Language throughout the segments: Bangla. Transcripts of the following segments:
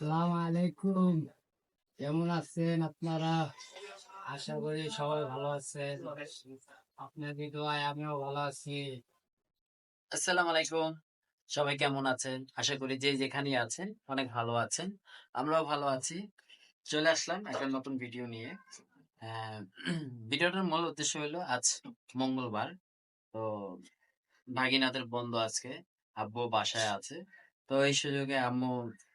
আসসালামু আলাইকুম। কেমন আছেন আপনারা? আশা করি সবাই ভালো আছেন। আপনাদের দোয়ায় আমিও ভালো আছি। আসসালামু আলাইকুম। সবাই কেমন আছেন? আশা করি যে যেখানে আছেন অনেক ভালো আছেন। আমরাও ভালো আছি। চলে আসলাম একটা নতুন ভিডিও নিয়ে। আহ, ভিডিওটার মূল উদ্দেশ্য হলো আজ মঙ্গলবার। তো ভাগিনাদের বন্ধ আজকে আব্বু বাসায় আছে। তো এই সুযোগে আম্মু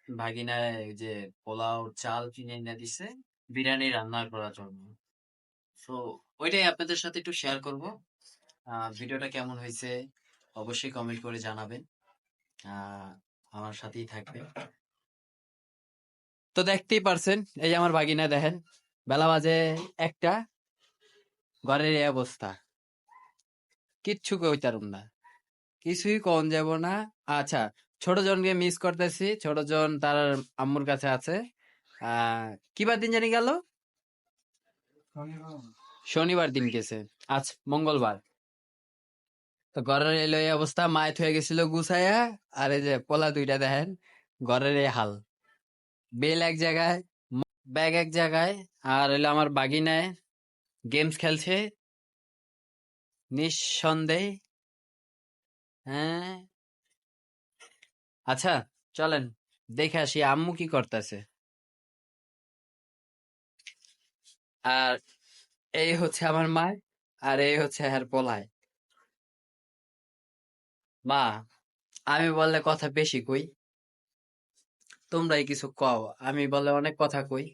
ভাগিনায় যে পোলাও, চাল কিনে এনে দিছে, বিরিয়ানি রান্না করার জন্য। তো ওইটাই আপনাদের সাথে একটু শেয়ার করব। ভিডিওটা কেমন হয়েছে, অবশ্যই কমেন্ট করে জানাবেন। আমার সাথেই থাকবে। তো দেখতেই পারছেন, এই যে আমার ভাগিনা দেখেন, বেলা বাজে একটা, ঘরের এই অবস্থা। কিচ্ছু কইতারুম না। কিছুই কম যাব না। আচ্ছা ছোট জনকে মিস করতেছি। ছোট জন তার আম্মুর কাছে আছে। আহ কিবার দিন জানি গেল? শনিবার। দিন গেছে। আজ মঙ্গলবার। তো ঘরের এলো এই অবস্থা মায়ের হয়ে গেছিল গুছাইয়া আর এই যে পোলা দুইটা দেখেন ঘরের এই হাল। বেল এক জায়গায় ব্যাগ এক জায়গায় আর হইল আমার বাগিনায় গেমস খেলছে। নিঃসন্দেহে হ্যাঁ আচ্ছা চলেন, দেখে আসি আম্মু কি করতেছে। আর এই হচ্ছে আমার মা, আর এই হচ্ছে আর পোলায়। মা, আমি বললে কথা বেশি কই। তোমরাই কিছু কও, আমি বলে অনেক কথা কই।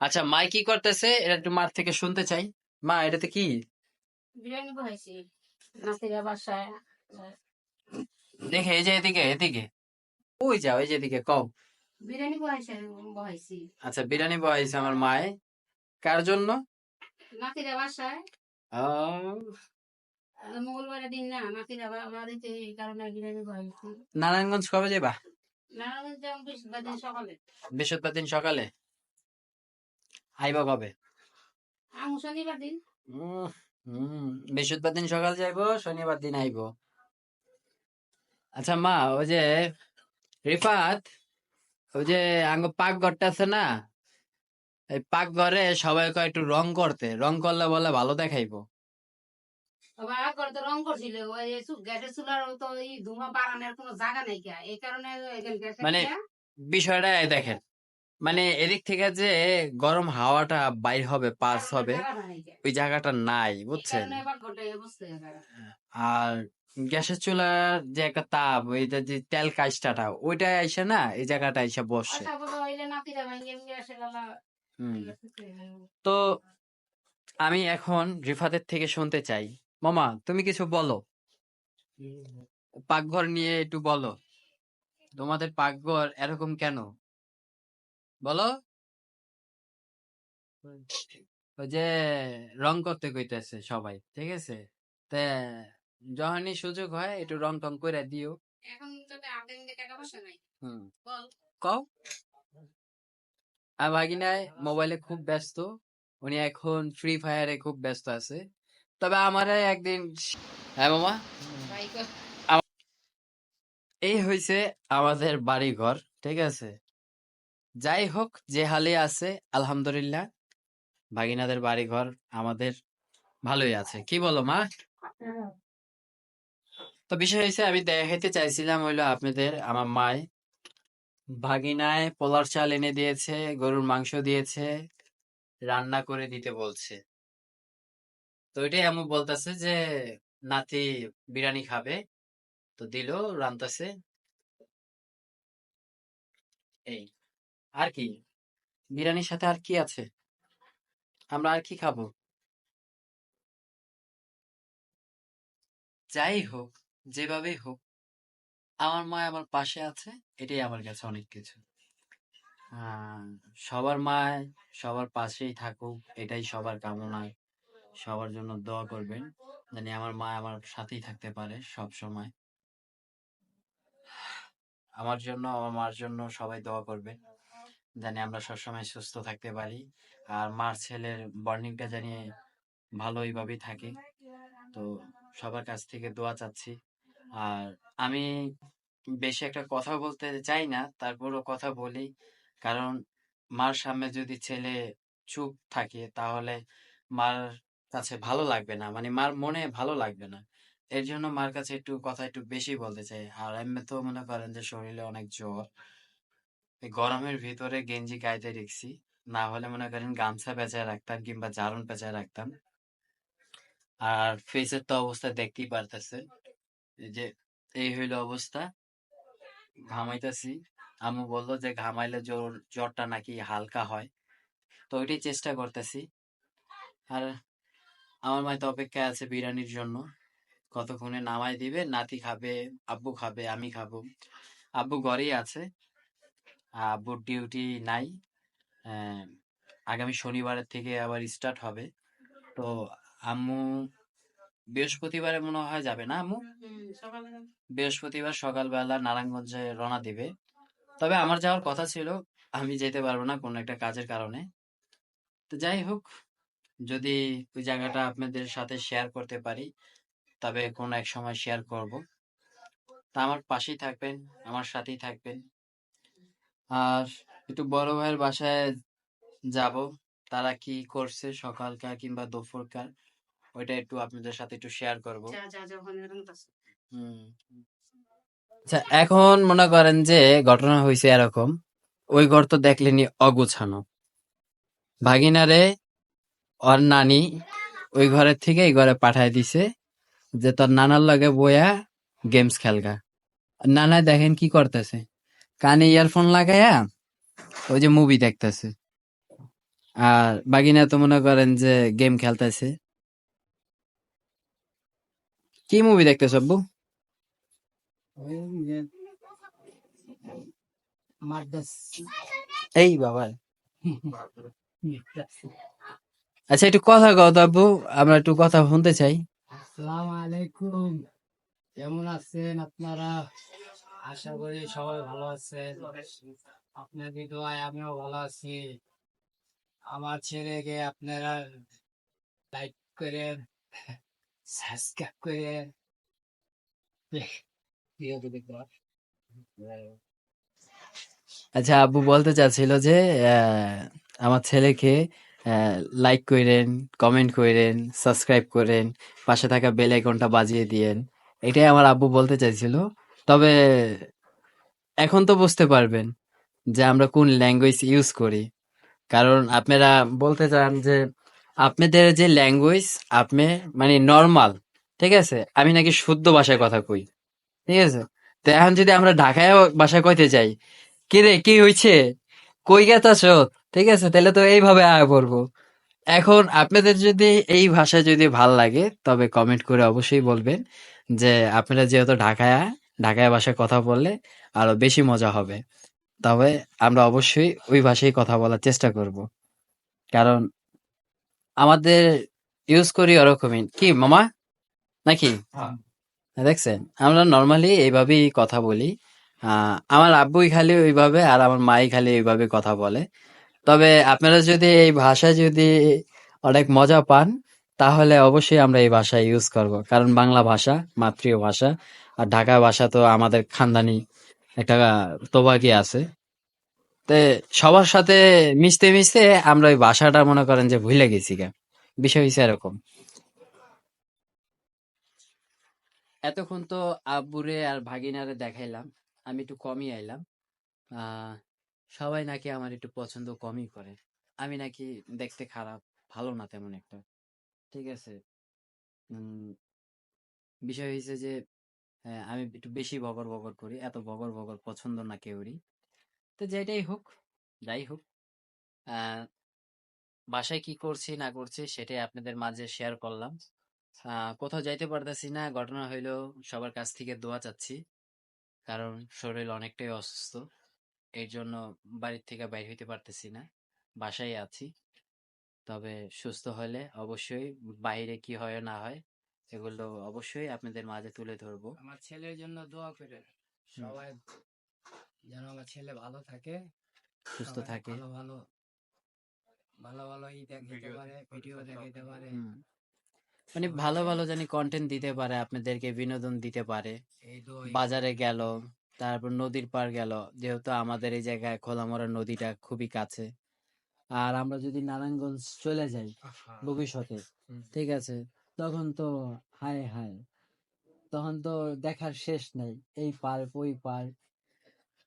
আচ্ছা মাই কি করতেছে? এটা একটু মার থেকে শুনতে চাই। মা, এটাতে কি? বিরিয়ানি নাতিরা বাসায় দেখে এই যে এদিকে এদিকে। ওই যা ওই যে এদিকে কও। বিরিয়ানি বহাইছি বহাইছি। আচ্ছা বিরিয়ানি বয়েছে আমার মায়ে। কার জন্য? নাতিরা বাসায়। মঙ্গলবারের দিন না নাতিরা বাড়িতে এই কারণে বিরিয়ানি বহাইছি। নারায়ণগঞ্জ কবে যাবা নারায়ণগঞ্জ যাম বৃহস্পতিবার দিন সকালে। বৃহস্পতিবার দিন সকালে? আইবা কবে? আমু শনিবার দিন। হুম বৃহস্পতিবার দিন সকাল যাইবো শনিবার দিন আইবো। আচ্ছা মা ওই যে রিফাত ওই যে আঙ্গ পাক ঘরটা আছে না এই পাক ঘরে সবাই কয় একটু রং করতে রং করলে বলে ভালো দেখাইবো। আবার রং করছিল ওই গ্যাসের চুলার তো ধুমা বাড়ানোর কোনো জায়গা নাই এই কারণে মানে- বিষয়টা দেখেন। মানে এদিক থেকে যে গরম হাওয়াটা বাইর হবে পাস হবে। ওই জায়গাটা নাই বুঝছেন? হয়ে। আর গ্যাসের চুলার যে একটা তাপ ওইটা যে তেল কাজটাটা ওইটা আইসে না এই জায়গাটা আইসে বসে। হুম। তো আমি এখন রিফাতের থেকে শুনতে চাই। মামা তুমি কিছু বলো। পাকঘর নিয়ে একটু বলো। তোমাদের পাকঘর এরকম কেন? বলো। ওই যে রং করতে কইতেছে সবাই ঠিক আছে? তে যখনই সুযোগ হয় একটু রং টং করে দিও। এখন তো টাকা পয়সা নাই? হুম। কও। আর ভাগিনায় মোবাইলে খুব ব্যস্ত উনি এখন ফ্রি ফায়ারে খুব ব্যস্ত আছে। তবে আমার একদিন হ্যাঁ মামা? এই হইছে আমাদের বাড়ি ঘর ঠিক আছে? যাই হোক যে হালে আছে, আলহামদুলিল্লাহ। ভাগিনাদের বাড়ি ঘর আমাদের ভালোই আছে। কি বলো মা? তো বিষয় হয়েছে আমি দেখাইতে চাইছিলাম হইল আপনাদের, আমার মায়। ভাগিনায় পোলার চাল এনে দিয়েছে, গরুর মাংস দিয়েছে, রান্না করে দিতে বলছে। তো এটাই আমি বলতেছে যে, নাতি বিরিয়ানি খাবে। তো দিল, রান্তাছে। এই। আর কি? বিরিয়ানির সাথে আর কি আছে? আমরা আর কি খাব? যাই হোক, যেভাবেই হোক, আমার মা আমার পাশে আছে, এটাই আমার কাছে অনেক কিছু। সবার মা সবার পাশেই থাকুক, এটাই সবার কামনা। সবার জন্য দোয়া করবেন, জানি আমার মা আমার সাথেই থাকতে পারে সব সময় আমার জন্য, আমার মার জন্য সবাই দোয়া করবেন। জানি আমরা সবসময় সুস্থ থাকতে পারি। আর মার ছেলের বর্নিংটা জানি ভালোইভাবেই থাকে। তো সবার কাছ থেকে দোয়া চাচ্ছি। আর আমি বেশি একটা কথা বলতে চাই না, তারপরও কথা বলি। কারণ মার সামনে যদি ছেলে চুপ থাকে, তাহলে মার কাছে ভালো লাগবে না। মানে মার মনে ভালো লাগবে না। এর জন্য মার কাছে একটু কথা একটু বেশি বলতে চাই। আর এমনি তো মনে করেন যে শরীরে অনেক জ্বর। গরমের ভিতরে গেঞ্জি গাইতে রেখছি। না হলে মনে করেন গামছা পেঁচায় রাখতাম কিংবা জারুন পেঁচায় রাখতাম। আর ফেসের তো অবস্থা দেখতেই পারতেছে। যে, এই হইল অবস্থা। ঘামাইতেছি। আম্মু বলল যে, ঘামাইলে জ্বর, জ্বরটা নাকি হালকা হয়। তো ওইটাই চেষ্টা করতেছি। আর আমার মাই তো অপেক্ষায় আছে বিরিয়ানির জন্য। কতক্ষণে নামাই দিবে? নাতি খাবে, আব্বু খাবে, আমি খাব। আব্বু ঘরেই আছে। আব্বুর ডিউটি নাই। আগামী শনিবারের থেকে আবার স্টার্ট হবে। তো আম্মু বৃহস্পতিবারে মনে হয় যাবে না আম্মু? বৃহস্পতিবার সকালবেলা নারায়ণগঞ্জে রওনা দিবে। তবে আমার যাওয়ার কথা ছিল, আমি যেতে পারব না কোনো একটা কাজের কারণে। তো যাই হোক, যদি ওই জায়গাটা আপনাদের সাথে শেয়ার করতে পারি, তবে কোনো এক সময় শেয়ার করব। তা আমার পাশেই থাকবেন, আমার সাথেই থাকবেন। আর একটু বড় ভাইয়ের বাসায় যাব। তারা কি করছে সকালকার কিংবা দুপুরকার ওইটা একটু আপনাদের সাথে একটু শেয়ার করব। আচ্ছা এখন মনে করেন যে ঘটনা হয়েছে এরকম ওই ঘর তো দেখলেনি অগুছানো। ভাগিনারে ওর নানি ওই ঘরের থেকে এই ঘরে পাঠায় দিছে যে তোর নানার লগে বইয়া গেমস খেলগা। নানা দেখেন কি করতেছে। কানে ইয়ারফোন লাগাইয়া ওই যে মুভি দেখতেছে। আর বাগিনা তো মনে করেন যে গেম খেলতেছে। কি মুভি দেখতেছ আব্বু? এই বাবা। আচ্ছা একটু কথা তো আব্বু আমরা একটু কথা শুনতে চাই। আসসালামু আলাইকুম। কেমন আছেন আপনারা? আশা করি সবাই ভালো আছেন। আপনাদের দোয়ায় আমিও ভালো আছি। আমার ছেলেকে আপনারা লাইক করেন সাবস্ক্রাইব করেন। আচ্ছা আব্বু বলতে চাচ্ছিল যে আমার ছেলেকে লাইক করেন কমেন্ট করেন সাবস্ক্রাইব করেন, পাশে থাকা বেল আইকনটা বাজিয়ে দিয়েন। এটাই আমার আব্বু বলতে চাইছিল। তবে এখন তো বুঝতে পারবেন যে আমরা কোন ল্যাঙ্গুয়েজ ইউজ করি। কারণ আপনারা বলতে চান যে আপনাদের যে ল্যাঙ্গুয়েজ আপনি মানে নর্মাল ঠিক আছে? আমি নাকি শুদ্ধ ভাষায় কথা কই, ঠিক আছে? তো এখন যদি আমরা ঢাকায় ভাষায় কইতে চাই কি রে, কি হইছে? কই গেতাছ? ঠিক আছে, তাহলে তো এইভাবে আয় পড়ব। এখন আপনাদের যদি এই ভাষা যদি ভালো লাগে, তবে কমেন্ট করে অবশ্যই বলবেন যে আপনারা যেহেতু ঢাকায় ঢাকায় ভাষায় কথা বললে আরও বেশি মজা হবে। তবে আমরা অবশ্যই ওই ভাষায় কথা বলার চেষ্টা করব। কারণ আমাদের ইউজ করি ওরকমই। কি মামা? নাকি? হ্যাঁ। দেখছেন আমরা নর্মালি এইভাবেই কথা বলি। আহ, আমার আব্বুই খালি ওইভাবে আর আমার মাই খালি ওইভাবে কথা বলে। তবে আপনারা যদি এই ভাষা যদি অনেক মজা পান তাহলে অবশ্যই আমরা এই ভাষা ইউজ করব। কারণ বাংলা ভাষা মাতৃয় ভাষা আর ঢাকা বাসা তো আমাদের খানদানি একটা তোবাকি আছে। তে সবার সাথে মিশতে মিশতে আমরা ওই ভাষাটা মনে করেন যে ভুলে গেছি গা। বিষয় হচ্ছে এরকম। এতক্ষণ তো আব্বুরে আর ভাগিনারে দেখাইলাম, আমি একটু কমই আইলাম। সবাই নাকি আমার একটু পছন্দ কমই করে। আমি নাকি দেখতে খারাপ, ভালো না তেমন একটা। ঠিক আছে? বিষয় হয়েছে যে আহ, আমি একটু বেশি বগর বগর করি এত বগর বগর পছন্দ না কেউরই। তো যেটাই হোক যাই হোক বাসায় কি করছি না করছি সেটাই আপনাদের মাঝে শেয়ার করলাম। কোথাও যাইতে পারতেছি না ঘটনা হইল সবার কাছ থেকে দোয়া চাচ্ছি কারণ শরীর অনেকটাই অসুস্থ এর জন্য বাড়ির থেকে বাইর হইতে পারতেছি না বাসায় আছি। তবে সুস্থ হলে অবশ্যই বাইরে কি হয় না হয় এগুলো অবশ্যই আপনাদের মাঝে তুলে ধরবো। আমার ছেলের জন্য দোয়া করে সবাই যেন আমার ছেলে ভালো থাকে সুস্থ থাকে। ভালো ভালো ভালো ভালো ই দেখাইতে পারে ভিডিও দেখাইতে পারে। মানে ভালো ভালো জানি কন্টেন্ট দিতে পারে আপনাদেরকে বিনোদন দিতে পারে। বাজারে গেল তারপর নদীর পার গেল যেহেতু আমাদের এই জায়গায় খোলামরা নদীটা খুবই কাছে। আর আমরা যদি নারায়ণগঞ্জ চলে যাই ভবিষ্যতে ঠিক আছে? তখন তো হায় হায় তখন তো দেখার শেষ নেই এই পার ওই পার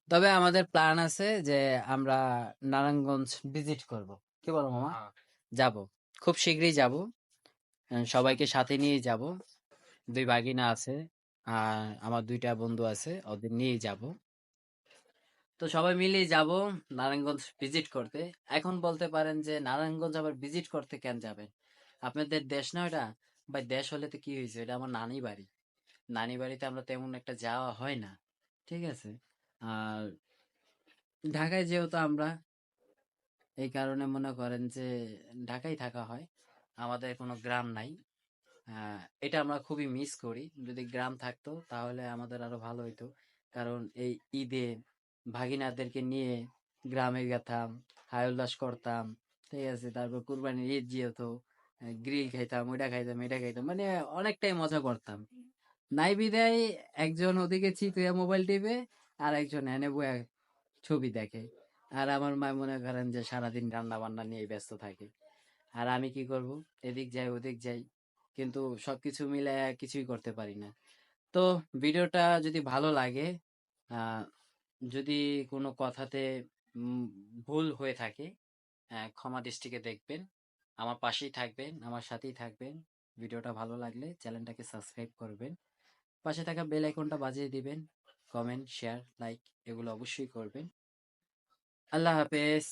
তবে আমাদের প্ল্যান আছে যে আমরা নারায়ণগঞ্জ ভিজিট করব। কি বলো মামা? হ্যাঁ। যাব খুব শীঘ্রই যাব। সবাইকে সাথে নিয়ে যাব। দুই ভাগিনা আছে আর আমার দুইটা বন্ধু আছে ওদের নিয়ে যাব। তো সবাই মিলে যাব নারায়ণগঞ্জ ভিজিট করতে। এখন বলতে পারেন যে নারায়ণগঞ্জ আবার ভিজিট করতে কেন যাবেন? আপনাদের দেশ না ওটা? ভাই, দেশ হলে তো কি হয়েছে? এটা আমার নানি বাড়ি। নানি বাড়িতে আমরা তেমন একটা যাওয়া হয় না, ঠিক আছে? আর ঢাকায় যেহেতু আমরা, এই কারণে মনে করেন যে ঢাকায় থাকা হয়, আমাদের কোনো গ্রাম নাই। এটা আমরা খুবই মিস করি। যদি গ্রাম থাকতো তাহলে আমাদের আরও ভালো হইতো। কারণ এই ঈদে ভাগিনাদেরকে নিয়ে গ্রামে গেতাম হায় উল্লাস করতাম, ঠিক আছে? তারপর কুরবানির ঈদ যেহেতু গ্রিল খাইতাম, ওইটা খাইতাম, এটা খাইতাম মানে অনেকটাই মজা করতাম। নাই বিদায়, একজন ওদিকে চিতুয়া মোবাইল টিপে, আর একজন এনে বয়ে ছবি দেখে। আর আমার মা মনে করেন যে সারাদিন রান্না বান্না নিয়ে ব্যস্ত থাকে। আর আমি কি করব? এদিক যাই, ওদিক যাই। কিন্তু সবকিছু মিলে কিছুই করতে পারি না। তো ভিডিওটা যদি ভালো লাগে যদি কোনো কথাতে ভুল হয়ে থাকে ক্ষমা দৃষ্টিকে দেখবেন। আমার পাশেই থাকবেন আমার সাথেই থাকবেন। ভিডিওটা ভালো লাগলে চ্যানেলটাকে সাবস্ক্রাইব করবেন। পাশে থাকা বেল আইকনটা বাজিয়ে দিবেন কমেন্ট শেয়ার লাইক এগুলো অবশ্যই করবেন। আল্লাহ হাফেজ।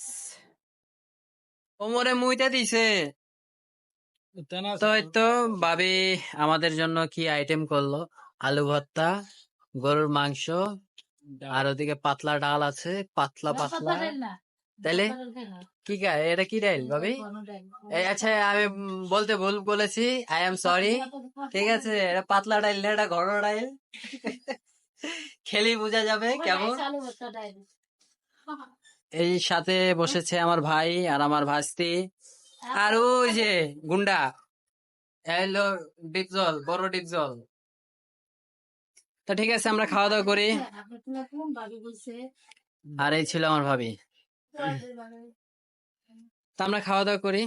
ওমরে মুইটা দিছে। তো এই তো ভাবি আমাদের জন্য কি আইটেম করল? আলু ভর্তা গরুর মাংস আর ওদিকে পাতলা ডাল আছে পাতলা পাতলা। তাইলে কি এটা কি ডাইল ভাবি? আচ্ছা আমি বলতে ভুল বলেছি। আই এম সরি ঠিক আছে এটা পাতলা ডাইল না এটা ঘর ডাইল খেলি বোঝা যাবে কেমন। এই সাথে বসেছে আমার ভাই আর আমার ভাস্তি। আর ওই যে গুন্ডা। এলো ডিপজল বড় ডিপজল। তো ঠিক আছে আমরা খাওয়া দাওয়া করি। আর এই ছিল আমার ভাবি। তো আমরা খাওয়া দাওয়া করি